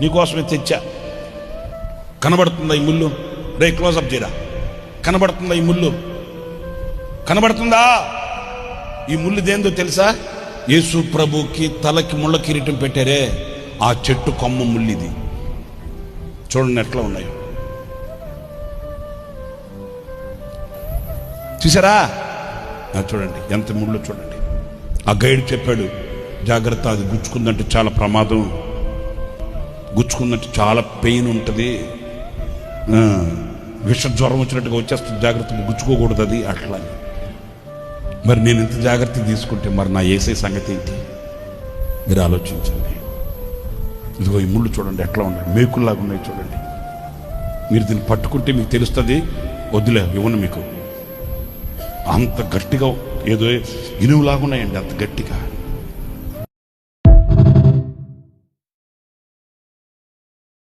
నీకోసమే తెచ్చా. కనబడుతుందా ఈ ముళ్ళు? రే క్లోజప్ చేయరా. కనబడుతుందా ఈ ముళ్ళు? కనబడుతుందా? ఈ ముళ్ళు దేందో తెలుసా? యేసు ప్రభుకి తలకి ముళ్ళ కిరీటం పెట్టారే. ఆ చెట్టు కొమ్మ ముళ్ళిది. చూడండి ఎట్లా ఉన్నాయో. చూసారా? చూడండి ఎంత ముళ్ళు చూడండి. ఆ గైడ్ చెప్పాడు జాగ్రత్త అది గుచ్చుకుందంటే చాలా ప్రమాదం. గుచ్చుకున్నట్టు చాలా పెయిన్ ఉంటుంది. విష జ్వరం వచ్చినట్టుగా వచ్చేస్తుంది. జాగ్రత్త గుచ్చుకోకూడదు అది అట్లా. మరి నేను ఇంత జాగ్రత్త తీసుకుంటే మరి నా ఏసే సంగతి ఏంటి? మీరు ఆలోచించండి. ఇదిగో ఈ ముళ్ళు చూడండి ఎట్లా ఉన్నాయి? మేకుల్లాగా ఉన్నాయి చూడండి. మీరు దీన్ని పట్టుకుంటే మీకు తెలుస్తుంది. వద్దులే ఇవ్వను మీకు. అంత గట్టిగా ఏదో ఇనువులాగా ఉన్నాయండి అంత గట్టిగా.